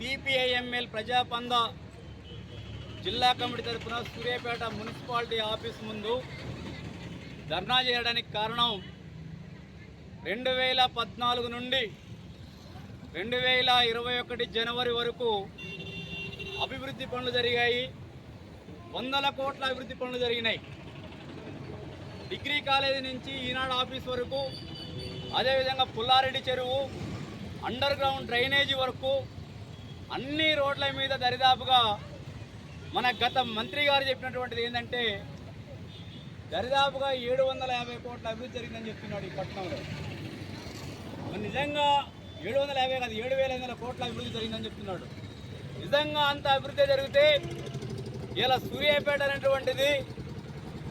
CPIML ప్రజాపంద జిల్లా committee తరఫున Suryapet municipality office ముందు ధర్నా చేయడానికి కారణం రెండు వేల పద్నాలుగు నుండి రెండు వేల ఇరవై ఒకటి జనవరి వరకు అభివృద్ధి పనులు జరిగాయి. వందల కోట్ల అభివృద్ధి పనులు జరిగినాయి. డిగ్రీ కాలేజీ నుంచి ఈనాడు ఆఫీస్ వరకు అదేవిధంగా పుల్లారెడ్డి చెరువు అండర్ గ్రౌండ్ డ్రైనేజీ వరకు అన్ని రోడ్ల మీద దరిదాపుగా మన గత మంత్రి గారు చెప్పినటువంటిది ఏంటంటే దరిదాపుగా ఏడు వందల యాభై కోట్ల అభివృద్ధి జరిగిందని చెప్తున్నాడు ఈ పట్టణంలో. నిజంగా ఏడు వందల యాభై కాదు ఏడు వేల ఐదు వందల కోట్ల అభివృద్ధి జరిగిందని చెప్తున్నాడు. నిజంగా అంత అభివృద్ధి జరిగితే ఇలా సూర్యాపేట అనేటువంటిది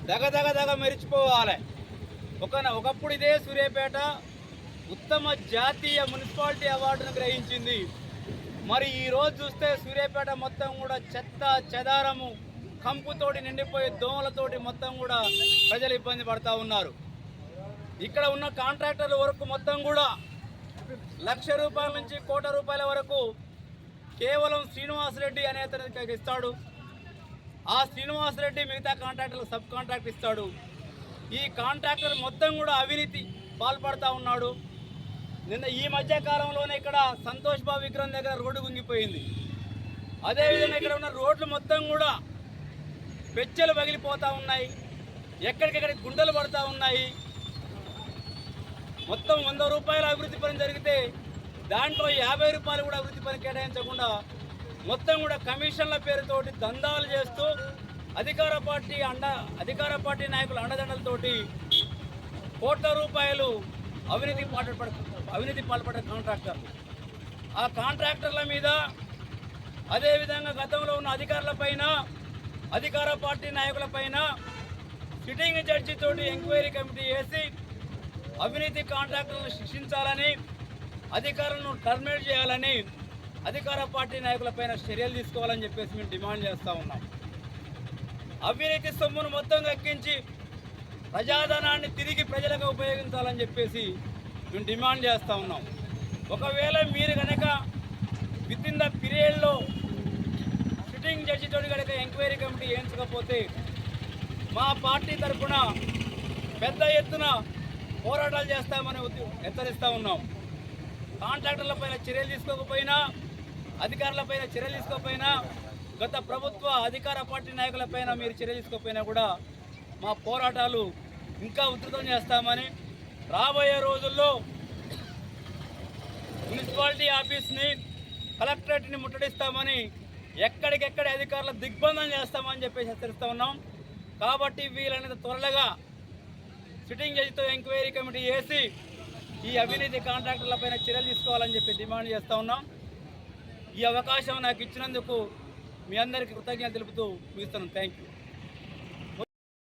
దగదగ దగ మెరిచిపోవాలి. ఒక ఒకప్పుడు ఇదే సూర్యాపేట ఉత్తమ జాతీయ మున్సిపాలిటీ అవార్డును గ్రహించింది మరి ఈ రోజు చూస్తే సూర్యాపేట మొత్తం కూడా చెత్త చెదారము కంపుతోటి నిండిపోయే దోమలతోటి మొత్తం కూడా ప్రజలు ఇబ్బంది పడతా ఉన్నారు. ఇక్కడ ఉన్న కాంట్రాక్టర్ల వరకు మొత్తం కూడా లక్ష రూపాయల నుంచి కోట రూపాయల వరకు కేవలం శ్రీనివాసరెడ్డి అనే అతనికి ఇస్తాడు. ఆ శ్రీనివాసరెడ్డి మిగతా కాంట్రాక్టర్లకు సబ్ కాంట్రాక్ట్ ఇస్తాడు. ఈ కాంట్రాక్టర్ మొత్తం కూడా అవినీతి పాల్పడతా ఉన్నాడు. నిన్న ఈ మధ్య కాలంలోనే ఇక్కడ సంతోష్ బాబు విగ్రహం దగ్గర రోడ్డు గుంగిపోయింది. అదేవిధంగా ఇక్కడ ఉన్న రోడ్లు మొత్తం కూడా పెచ్చలు పగిలిపోతూ ఉన్నాయి. ఎక్కడికెక్కడ గుండెలు పడుతూ ఉన్నాయి. మొత్తం వంద రూపాయల అభివృద్ధి పని జరిగితే దాంట్లో యాభై రూపాయలు కూడా అభివృద్ధి పని కేటాయించకుండా మొత్తం కూడా కమిషన్ల పేరుతోటి దందాలు చేస్తూ అధికార పార్టీ అండ అధికార పార్టీ నాయకుల అండదండలతోటి కోట్ల రూపాయలు అవినీతి పాల్పడ అవినీతి పాల్పడే కాంట్రాక్టర్లు ఆ కాంట్రాక్టర్ల మీద అదేవిధంగా గతంలో ఉన్న అధికారులపైన అధికార పార్టీ నాయకులపైన సిట్టింగ్ జడ్జితోటి ఎంక్వైరీ కమిటీ వేసి అవినీతి కాంట్రాక్టర్లను శిక్షించాలని అధికారులను టర్మినేట్ చేయాలని అధికార పార్టీ నాయకులపైన చర్యలు తీసుకోవాలని చెప్పేసి మేము డిమాండ్ చేస్తూ ఉన్నాం. అవినీతి సొమ్మును మొత్తం ఎక్కించి ప్రజాధనాన్ని తిరిగి ప్రజలకు ఉపయోగించాలని చెప్పేసి మేము డిమాండ్ చేస్తూ ఉన్నాం. ఒకవేళ మీరు కనుక విత్ ఇన్ ద పీరియడ్లో సిట్టింగ్ జడ్జితో కనుక ఎంక్వైరీ కమిటీ వేయించకపోతే మా పార్టీ తరఫున పెద్ద ఎత్తున పోరాటాలు చేస్తామని హెచ్చరిస్తూ ఉన్నాం. కాంట్రాక్టర్లపైన చర్యలు తీసుకోకపోయినా అధికారులపైన చర్యలు తీసుకోకపోయినా గత ప్రభుత్వ అధికార పార్టీ నాయకులపైన మీరు చర్యలు తీసుకోకపోయినా కూడా మా పోరాటాలు ఇంకా ఉధృతం చేస్తామని రాబోయే రోజుల్లో మున్సిపాలిటీ ఆఫీస్ని కలెక్టరేట్ని ముట్టడిస్తామని ఎక్కడికెక్కడ అధికారులు దిగ్బంధం చేస్తామని చెప్పేసి హెచ్చరిస్తూ ఉన్నాం. కాబట్టి వీలైనంత త్వరగా సిట్టింగ్ జడ్జితో ఎంక్వైరీ కమిటీ వేసి ఈ అవినీతి కాంట్రాక్టర్లపైన చర్యలు తీసుకోవాలని చెప్పి డిమాండ్ చేస్తూ ఉన్నాం. ఈ అవకాశం నాకు ఇచ్చినందుకు మీ అందరికీ కృతజ్ఞత తెలుపుతూ ముగిస్తున్నాను. Thank you